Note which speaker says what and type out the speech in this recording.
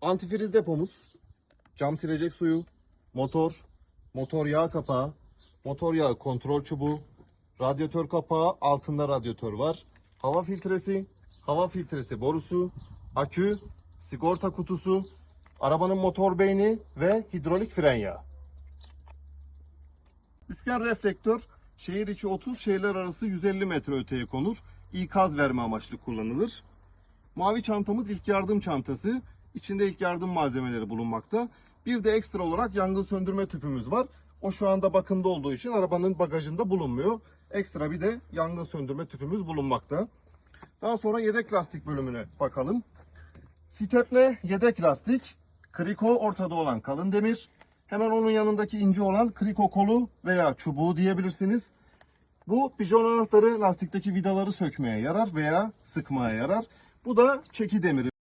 Speaker 1: Antifriz depomuz, cam silecek suyu, motor, motor yağ kapağı, motor yağı kontrol çubuğu, radyatör kapağı, altında radyatör var, hava filtresi, hava filtresi borusu, akü, sigorta kutusu, arabanın motor beyni ve hidrolik fren yağı. Üçgen reflektör şehir içi 30, şehirler arası 150 metre öteye konur. İkaz verme amaçlı kullanılır. Mavi çantamız ilk yardım çantası. İçinde ilk yardım malzemeleri bulunmakta. Bir de ekstra olarak yangın söndürme tüpümüz var. O şu anda bakımda olduğu için arabanın bagajında bulunmuyor. Ekstra bir de yangın söndürme tüpümüz bulunmakta. Daha sonra yedek lastik bölümüne bakalım. Stepne yedek lastik, kriko ortada olan kalın demir, hemen onun yanındaki ince olan kriko kolu veya çubuğu diyebilirsiniz. Bu pijon anahtarı lastikteki vidaları sökmeye yarar veya sıkmaya yarar. Bu da çeki demiri.